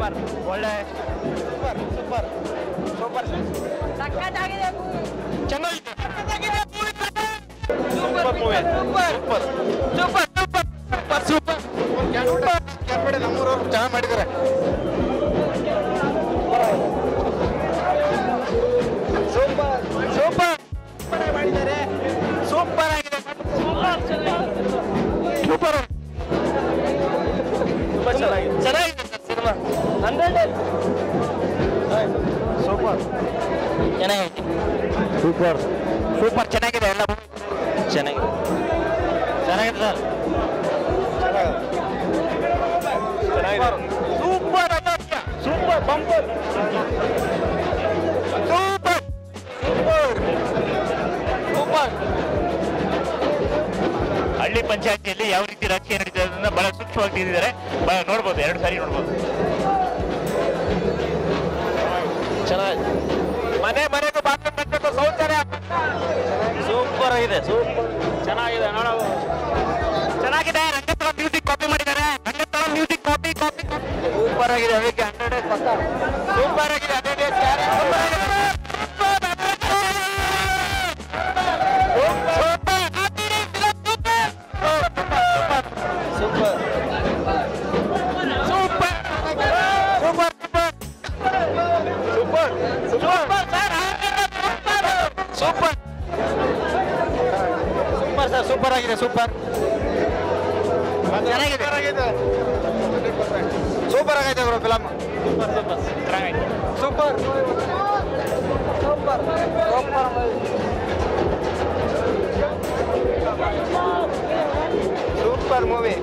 ಒಳ್ಳೆ. Super super super. ಸಖತ್ತಾಗಿದೆ ಚೆನ್ನಾಗಿದೆ. Super movie. Super. Super. Super super super super. ಕ್ಯಾನ್ಪಡೆ ನಮ್ಮೂರವ್ರು ಚೆನ್ನಾಗಿ ಮಾಡಿದ್ದಾರೆ. Super super. ಮಾಡಿದ್ದಾರೆ ಸೂಪರ್ ಆಗಿದೆ. ಸೂಪರ್. ತುಂಬಾ ಹಂಡ್ರೆಡ್ ಸೂಪರ್. ಚೆನ್ನಾಗೈತೆ ಸೂಪರ್. ಸೂಪರ್ ಚೆನ್ನಾಗಿದೆ ಎಲ್ಲ ಚೆನ್ನಾಗಿದೆ. ಚೆನ್ನಾಗಿದೆ sir. Super super bumper. Super. Super. Super. ಹಳ್ಳಿ ಪಂಚಾಯತಿಯಲ್ಲಿ ಯಾವ ರೀತಿ ರಾಜಕೀಯ ನಡೀತಾ ಅದನ್ನ ಬಹಳ ಸೂಕ್ಷ್ಮವಾಗಿ ತಿಳಿದಿದ್ದಾರೆ. ನೋಡ್ಬೋದು ಎರಡು ಸಾರಿ ನೋಡ್ಬೋದು. ಚೆನ್ನಾಗಿ ಮನೆ ಮನೆಗೂ ಬಾತ್ರೂಮ್ ಕಟ್ಟಬೇಕು ಶೌಚಾಲಯ ಸೂಪರ್ ಆಗಿದೆ ಸೂಪರ್ ಚೆನ್ನಾಗಿದೆ ನೋಡೋ. ಚೆನ್ನಾಗಿದೆ ರಂಗಸ್ಥಳ ಮ್ಯೂಸಿಕ್ ಕಾಪಿ ಮಾಡಿದ್ದಾರೆ. Rangasthala music copy copy super ಆಗಿದೆ ಅದಕ್ಕೆ ಹಂಡ್ರೆಡ್ ಸೂಪರ್ ಆಗಿದೆ. Super super super super. Sir super ಆಗಿದೆ. ಸೂಪರ್ ಸೂಪರ್ ಆಗೈತೆ bro film. Super super. Super. Movie.